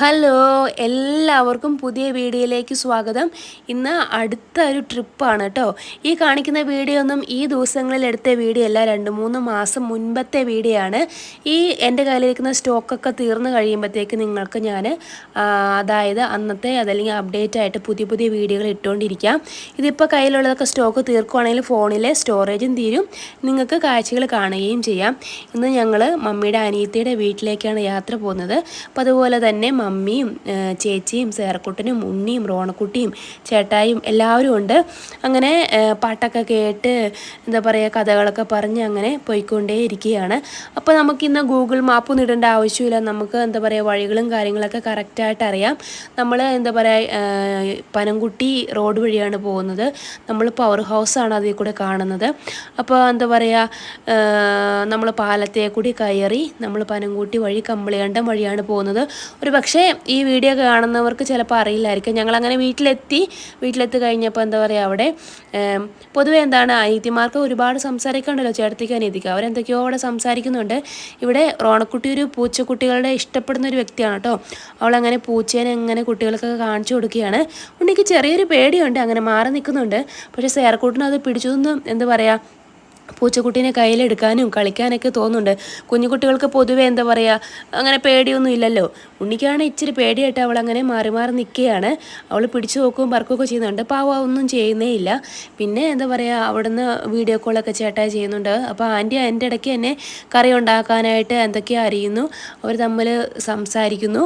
Hello എല്ലാവർക്കും പുതിയ വീഡിയോയിലേക്ക് സ്വാഗതം. ഇന്ന് അടുത്ത ഒരു ട്രിപ്പാണ് കേട്ടോ. ഈ കാണിക്കുന്ന വീഡിയോ ഒന്നും ഈ ദിവസങ്ങളിൽ എടുത്ത വീഡിയോ അല്ല. രണ്ട് മൂന്ന് മാസം മുൻപത്തെ വീഡിയോ ആണ്. ഈ എന്റെ കയ്യിലിരിക്കുന്ന സ്റ്റോക്കൊക്കെ തീർന്നു കഴിയുമ്പോഴത്തേക്ക് നിങ്ങൾക്ക് ഞാൻ അതായത് അന്നത്തെ അതല്ലെങ്കിൽ അപ്ഡേറ്റ് ആയിട്ട് പുതിയ പുതിയ വീഡിയോകൾ ഇട്ടുകൊണ്ടിരിക്കാം. ഇതിപ്പോൾ കയ്യിലുള്ളതൊക്കെ സ്റ്റോക്ക് തീർക്കുവാണെങ്കിൽ ഫോണിലെ സ്റ്റോറേജും തീരും. നിങ്ങൾക്ക് കാഴ്ചകൾ കാണുകയും ചെയ്യാം. ഇന്ന് ഞങ്ങൾ മമ്മിയുടെ അനിയത്തിയുടെ വീട്ടിലേക്കാണ് യാത്ര പോകുന്നത്. അപ്പോൾ അതുപോലെ തന്നെ മമ്മിയും ചേച്ചിയും സേറക്കുട്ടനും ഉണ്ണിയും റോണക്കുട്ടിയും ചേട്ടായും എല്ലാവരും ഉണ്ട്. അങ്ങനെ പാട്ടൊക്കെ കേട്ട് എന്താ പറയുക കഥകളൊക്കെ പറഞ്ഞ് അങ്ങനെ പോയിക്കൊണ്ടേ ഇരിക്കുകയാണ് അപ്പോൾ നമുക്കിന്ന് ഗൂഗിൾ മാപ്പ് ഇടേണ്ട ആവശ്യമില്ല. നമുക്ക് എന്താ പറയുക വഴികളും കാര്യങ്ങളൊക്കെ കറക്റ്റായിട്ട് അറിയാം. നമ്മൾ എന്താ പറയുക പനംകുട്ടി റോഡ് വഴിയാണ് പോകുന്നത്. നമ്മൾ പവർ ഹൗസാണ് അതിൽ കൂടെ കാണുന്നത്. അപ്പോൾ എന്താ പറയുക നമ്മൾ പാലത്തെ കൂടി കയറി നമ്മൾ പനംകുട്ടി വഴി കമ്പിളികണ്ടം വഴിയാണ് പോകുന്നത്. ഒരു പക്ഷേ പക്ഷേ ഈ വീഡിയോ കാണുന്നവർക്ക് ചിലപ്പോൾ അറിയില്ലായിരിക്കും. ഞങ്ങളങ്ങനെ വീട്ടിലെത്തി വീട്ടിലെത്തി കഴിഞ്ഞപ്പോൾ എന്താ പറയുക അവിടെ പൊതുവേ എന്താണ് അനീതിമാർക്ക് ഒരുപാട് സംസാരിക്കണ്ടല്ലോ ചേട്ടത്തിക്ക് അനീതിക്ക് അവരെന്തൊക്കെയോ അവിടെ സംസാരിക്കുന്നുണ്ട്. ഇവിടെ റോണക്കുട്ടി ഒരു പൂച്ചക്കുട്ടികളുടെ ഇഷ്ടപ്പെടുന്ന ഒരു വ്യക്തിയാണ് കേട്ടോ. അവളങ്ങനെ പൂച്ചേനെ അങ്ങനെ കുട്ടികൾക്കൊക്കെ കാണിച്ചു കൊടുക്കുകയാണ്. ഉണ്ണിക്ക് ചെറിയൊരു പേടിയുണ്ട് അങ്ങനെ മാറി നിൽക്കുന്നുണ്ട്. പക്ഷേ സേർക്കൂട്ടിനത് പിടിച്ചതൊന്നും എന്താ പറയുക പൂച്ചക്കുട്ടീനെ കയ്യിലെടുക്കാനും കളിക്കാനൊക്കെ തോന്നുന്നുണ്ട്. കുഞ്ഞു കുട്ടികൾക്ക് പൊതുവെ എന്താ പറയുക അങ്ങനെ പേടിയൊന്നും ഇല്ലല്ലോ. ഉണ്ണിക്കാണ് ഇച്ചിരി പേടിയായിട്ട് അവൾ അങ്ങനെ മാറി മാറി നിൽക്കുകയാണ്. അവൾ പിടിച്ചു നോക്കുകയും പറക്കുകയൊക്കെ ചെയ്യുന്നുണ്ട്. പാവ ഒന്നും ചെയ്യുന്നേ ഇല്ല. പിന്നെ എന്താ പറയുക അവിടുന്ന് വീഡിയോ കോളൊക്കെ ചേട്ടായി ചെയ്യുന്നുണ്ട്. അപ്പോൾ ആന്റി എന്റെ ഇടയ്ക്ക് തന്നെ കറി ഉണ്ടാക്കാനായിട്ട് എന്തൊക്കെയോ അറിയുന്നു അവർ തമ്മിൽ സംസാരിക്കുന്നു.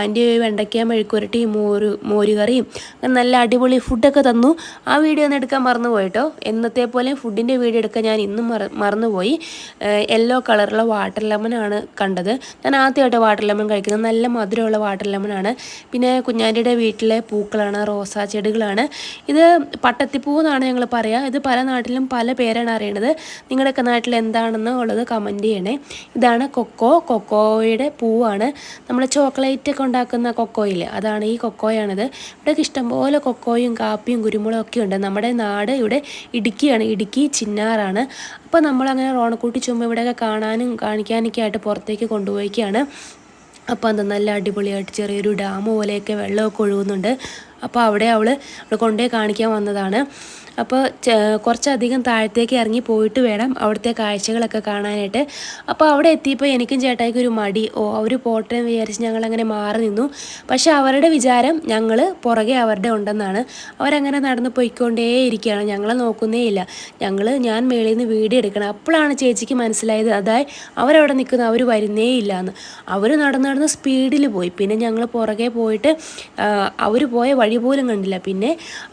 ആന്റി വെണ്ടയ്ക്ക മെഴുക്കുരട്ടി മോര് മോരുകറിയും. നല്ല അടിപൊളി ഫുഡൊക്കെ തന്നു. ആ വീഡിയോ ഒന്ന് എടുക്കാൻ മറന്നു പോയിട്ടോ എന്നത്തെ പോലെ ഫുഡിന്റെ വീഡിയോ എടുക്കാൻ ഞാൻ ഇന്നും മറ മറന്നുപോയി. യെല്ലോ കളറുള്ള വാട്ടർ ലെമനാണ് കണ്ടത്. ഞാൻ ആദ്യമായിട്ട് വാട്ടർ ലെമൺ കഴിക്കുന്നത്. നല്ല മധുരമുള്ള വാട്ടർ ലെമനാണ് പിന്നെ കുഞ്ഞാന്റെ വീട്ടിലെ പൂക്കളാണ് റോസാ ചെടികളാണ്. ഇത് പട്ടത്തിപ്പൂ എന്നാണ് ഞങ്ങൾ പറയുക ഇത് പല നാട്ടിലും പല പേരാണ് അറിയണത്. നിങ്ങളുടെയൊക്കെ നാട്ടിൽ എന്താണെന്ന് ഉള്ളത് കമന്റ് ചെയ്യണേ. ഇതാണ് കൊക്കോ. കൊക്കോയുടെ പൂവാണ്. നമ്മൾ ചോക്ലേറ്റ് ഒക്കെ ഉണ്ടാക്കുന്ന കൊക്കോയിൽ അതാണ് ഈ കൊക്കോയാണിത്. ഇവിടെയൊക്കെ ഇഷ്ടംപോലെ കൊക്കോയും കാപ്പിയും കുരുമുളകും ഒക്കെ ഉണ്ട്. നമ്മുടെ നാട് ഇവിടെ ഇടുക്കിയാണ്. ഇടുക്കി ചിന്നാറാണ്. അപ്പോൾ നമ്മളങ്ങനെ റോണക്കൂട്ടി ചുമ ഇവിടെയൊക്കെ കാണാനും കാണിക്കാനൊക്കെ ആയിട്ട് പുറത്തേക്ക് കൊണ്ടുപോയിക്കാണ്. അപ്പോൾ എന്താ നല്ല അടിപൊളിയായിട്ട് ചെറിയൊരു ഡാം പോലെയൊക്കെ വെള്ളമൊക്കെ ഒഴുകുന്നുണ്ട്. അപ്പോൾ അവിടെ അവൾ അവിടെ കൊണ്ടുപോയി കാണിക്കാൻ വന്നതാണ്. അപ്പോൾ കുറച്ചധികം താഴത്തേക്ക് ഇറങ്ങി പോയിട്ട് വേണം അവിടുത്തെ കാഴ്ചകളൊക്കെ കാണാനായിട്ട്. അപ്പോൾ അവിടെ എത്തിയപ്പോൾ എനിക്കും ചേട്ടായിക്ക് ഒരു മടി. ഓ അവർ പോട്ടെ വിചാരിച്ച് ഞങ്ങളങ്ങനെ മാറി നിന്നു. പക്ഷേ അവരുടെ വിചാരം ഞങ്ങൾ പുറകെ അവരുടെ ഉണ്ടെന്നാണ്. അവരങ്ങനെ നടന്ന് പോയിക്കൊണ്ടേ ഇരിക്കുകയാണ് ഞങ്ങളെ നോക്കുന്നേയില്ല ഞങ്ങൾ ഞാൻ മേളിൽ നിന്ന് വീഡിയോ എടുക്കണം. അപ്പോഴാണ് ചേച്ചിക്ക് മനസ്സിലായത്. അതായത് അവരവിടെ നിൽക്കുന്ന അവർ വരുന്നേ ഇല്ല എന്ന് അവർ നടന്ന് നടന്ന് സ്പീഡിൽ പോയി. പിന്നെ ഞങ്ങൾ പുറകെ പോയിട്ട് അവർ പോയ വഴി പോലും കണ്ടില്ല. പിന്നെ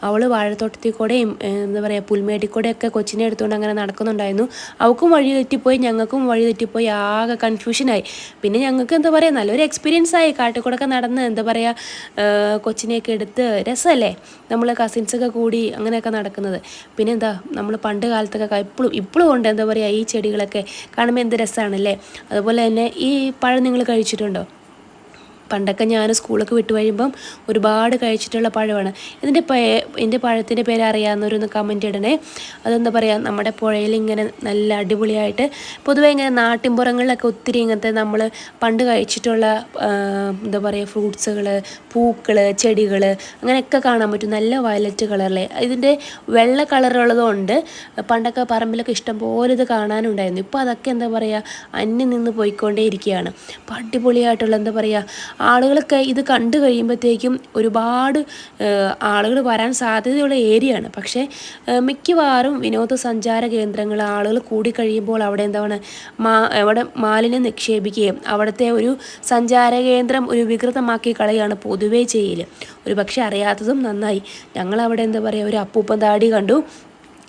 അവൾ വാഴത്തോട്ടത്തിൽ കൂടെയും എന്താ പറയുക പുൽമേട്ടിൽ കൂടെയൊക്കെ കൊച്ചിനെ എടുത്തുകൊണ്ട് അങ്ങനെ നടക്കുന്നുണ്ടായിരുന്നു. അവൾക്കും വഴി തെറ്റിപ്പോയി ഞങ്ങൾക്കും വഴി തെറ്റിപ്പോയി ആകെ കൺഫ്യൂഷനായി പിന്നെ ഞങ്ങൾക്ക് എന്താ പറയുക നല്ലൊരു എക്സ്പീരിയൻസ് ആയി. കാട്ടിക്കൂടൊക്കെ നടന്ന് എന്താ പറയുക കൊച്ചിനെയൊക്കെ എടുത്ത് രസമല്ലേ? നമ്മൾ കസിൻസൊക്കെ കൂടി അങ്ങനെയൊക്കെ നടക്കുന്നത്. പിന്നെ എന്താ നമ്മൾ പണ്ട് കാലത്തൊക്കെ ഇപ്പോഴും ഇപ്പോഴും ഉണ്ട് എന്താ പറയുക ഈ ചെടികളൊക്കെ കാണുമ്പോൾ എന്ത് രസമാണല്ലേ അതുപോലെ തന്നെ ഈ പഴം നിങ്ങൾ കഴിച്ചിട്ടുണ്ടോ? പണ്ടൊക്കെ ഞാൻ സ്കൂളൊക്കെ വിട്ടു കഴിയുമ്പം ഒരുപാട് കഴിച്ചിട്ടുള്ള പഴമാണ്. ഇതിന്റെ എന്റെ പഴത്തിന്റെ പേര് അറിയാവുന്നവരൊന്ന് കമന്റ് ഇടണേ. അതെന്താ പറയുക നമ്മുടെ പുഴയിൽ ഇങ്ങനെ നല്ല അടിപൊളിയായിട്ട് പൊതുവേ ഇങ്ങനെ നാട്ടിൻപുറങ്ങളിലൊക്കെ ഒത്തിരി ഇങ്ങനത്തെ നമ്മൾ പണ്ട് കഴിച്ചിട്ടുള്ള എന്താ പറയുക ഫ്രൂട്ട്സുകൾ പൂക്കൾ ചെടികൾ അങ്ങനെയൊക്കെ കാണാൻ പറ്റും. നല്ല വയലറ്റ് കളറിലെ. ഇതിന്റെ വെള്ള കളറുള്ളതുകൊണ്ട് പണ്ടൊക്കെ പറമ്പിലൊക്കെ ഇഷ്ടം പോലെ ഇത് കാണാനുണ്ടായിരുന്നു. ഇപ്പോൾ അതൊക്കെ എന്താ പറയുക അന്യം നിന്ന് പോയിക്കൊണ്ടേ ഇരിക്കുകയാണ് അപ്പോൾ അടിപൊളിയായിട്ടുള്ള എന്താ പറയുക ആളുകളൊക്കെ ഇത് കണ്ടു കഴിയുമ്പോഴത്തേക്കും ഒരുപാട് ആളുകൾ വരാൻ സാധ്യതയുള്ള ഏരിയയാണ്. പക്ഷേ മിക്കവാറും വിനോദസഞ്ചാര കേന്ദ്രങ്ങൾ ആളുകൾ കൂടിക്കഴിയുമ്പോൾ അവിടെ എന്താണ് മാ അവിടെ മാലിന്യം നിക്ഷേപിക്കുകയും അവിടുത്തെ ഒരു സഞ്ചാര കേന്ദ്രം ഒരു വികൃതമാക്കി കളയാണ് പൊതുവേ ചെയ്യൽ ഒരു പക്ഷേ അറിയാത്തതും നന്നായി. ഞങ്ങളവിടെ എന്താ പറയുക ഒരു അപ്പൂപ്പൻ താടി കണ്ടു.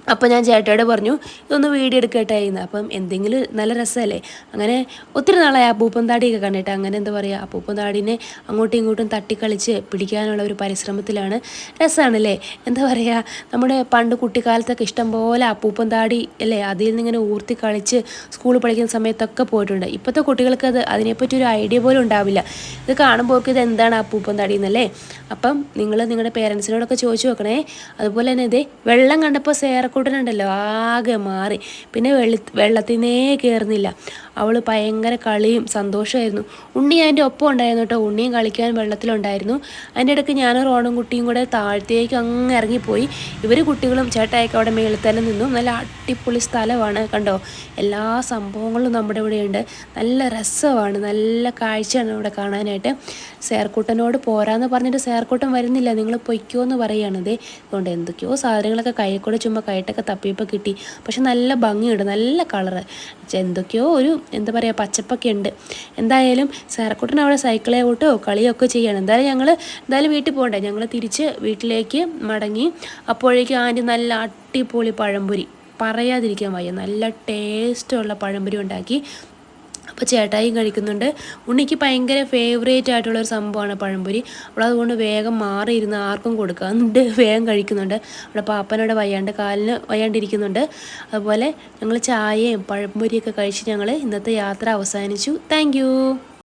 അപ്പോൾ ഞാൻ ചേട്ടയോട് പറഞ്ഞു ഇതൊന്ന് വീഡിയോ എടുക്കട്ടെ? എന്ന്. അപ്പം എന്തെങ്കിലും നല്ല രസമല്ലേ? അങ്ങനെ ഒത്തിരി നാളായി അപ്പൂപ്പൻ താടിയൊക്കെ കണ്ടിട്ട്. അങ്ങനെ എന്താ പറയുക അപ്പൂപ്പൻ താടിനെ അങ്ങോട്ടും ഇങ്ങോട്ടും തട്ടിക്കളിച്ച് പിടിക്കാനുള്ള ഒരു പരിശ്രമത്തിലാണ്. രസമാണല്ലേ എന്താ പറയുക നമ്മുടെ പണ്ട് കുട്ടിക്കാലത്തൊക്കെ ഇഷ്ടം പോലെ അപ്പൂപ്പൻ താടി അല്ലേ അതിൽ നിന്നിങ്ങനെ ഊർത്തി കളിച്ച് സ്കൂളിൽ പഠിക്കുന്ന സമയത്തൊക്കെ പോയിട്ടുണ്ട്. ഇപ്പോഴത്തെ കുട്ടികൾക്ക് അത് അതിനെപ്പറ്റി ഒരു ഐഡിയ പോലും ഉണ്ടാവില്ല. ഇത് കാണുമ്പോൾ ഇത് എന്താണ് അപ്പൂപ്പൻ താടി എന്നല്ലേ? അപ്പം നിങ്ങൾ നിങ്ങളുടെ പേരൻസിനോടൊക്കെ ചോദിച്ചു നോക്കണേ. അതുപോലെ തന്നെ ഇതേ വെള്ളം കണ്ടപ്പോൾ സേറെ ചായക്കൂട്ടനുണ്ടല്ലോ ആകെ മാറി. പിന്നെ വെള്ളി വെള്ളത്തിനേ കയറുന്നില്ല അവൾ ഭയങ്കര കളിയും സന്തോഷമായിരുന്നു. ഉണ്ണി അതിന്റെ ഒപ്പം ഉണ്ടായിരുന്നു കേട്ടോ. ഉണ്ണിയും കളിക്കാൻ വെള്ളത്തിലുണ്ടായിരുന്നു. അതിന്റെ ഇടയ്ക്ക് ഞാനും റോണും കുട്ടിയും കൂടെ താഴത്തേക്ക് അങ്ങ് ഇറങ്ങിപ്പോയി. ഇവർ കുട്ടികളും ചേട്ടായൊക്കെ അവിടെ മേളിൽ തന്നെ നിന്നു. നല്ല അടിപൊളി സ്ഥലമാണ് കണ്ടോ? എല്ലാ സംഭവങ്ങളും നമ്മുടെ ഇവിടെയുണ്ട്. നല്ല രസമാണ്. നല്ല കാഴ്ചയാണ് ഇവിടെ കാണാനായിട്ട്. സേർക്കൂട്ടനോട് പോരാന്ന് പറഞ്ഞിട്ട് സേർക്കൂട്ടം വരുന്നില്ല. നിങ്ങൾ പൊയ്ക്കോ എന്ന് പറയുകയാണത് അതുകൊണ്ട് എന്തൊക്കെയോ സാധനങ്ങളൊക്കെ കൈ കൂടെ ചുമ്മാ കൈയിട്ടൊക്കെ തപ്പിയപ്പോൾ കിട്ടി. പക്ഷെ നല്ല ഭംഗിയുണ്ട് നല്ല കളറ്. എന്തൊക്കെയോ ഒരു എന്താ പറയുക പച്ചപ്പൊക്കെ ഉണ്ട്. എന്തായാലും സാറക്കുട്ടൻ അവിടെ സൈക്കിളെ ഓട്ടോ കളിയൊക്കെ ചെയ്യണം. എന്തായാലും ഞങ്ങൾ എന്തായാലും വീട്ടിൽ പോകണ്ടേ? ഞങ്ങൾ തിരിച്ച് വീട്ടിലേക്ക് മടങ്ങി അപ്പോഴേക്കും ആന്റി നല്ല അടിപൊളി പഴംപൊരി. പറയാതിരിക്കാൻ വയ്യ. നല്ല ടേസ്റ്റുള്ള പഴംപൊരി ഉണ്ടാക്കി അപ്പോൾ ചേട്ടായും കഴിക്കുന്നുണ്ട്. ഉണ്ണിക്ക് ഭയങ്കര ഫേവറേറ്റ് ആയിട്ടുള്ള ഒരു സംഭവമാണ് പഴംപൊരി. അവൾ അതുകൊണ്ട് വേഗം മാറിയിരുന്ന് ആർക്കും കൊടുക്കാറുണ്ട് വേഗം കഴിക്കുന്നുണ്ട്. അവിടെ പാപ്പനോടെ വയ്യാണ്ട് കാലിന് വയ്യാണ്ടിരിക്കുന്നുണ്ട്. അതുപോലെ ഞങ്ങൾ ചായയും പഴംപൊരിയൊക്കെ കഴിച്ച് ഞങ്ങൾ ഇന്നത്തെ യാത്ര അവസാനിച്ചു. താങ്ക്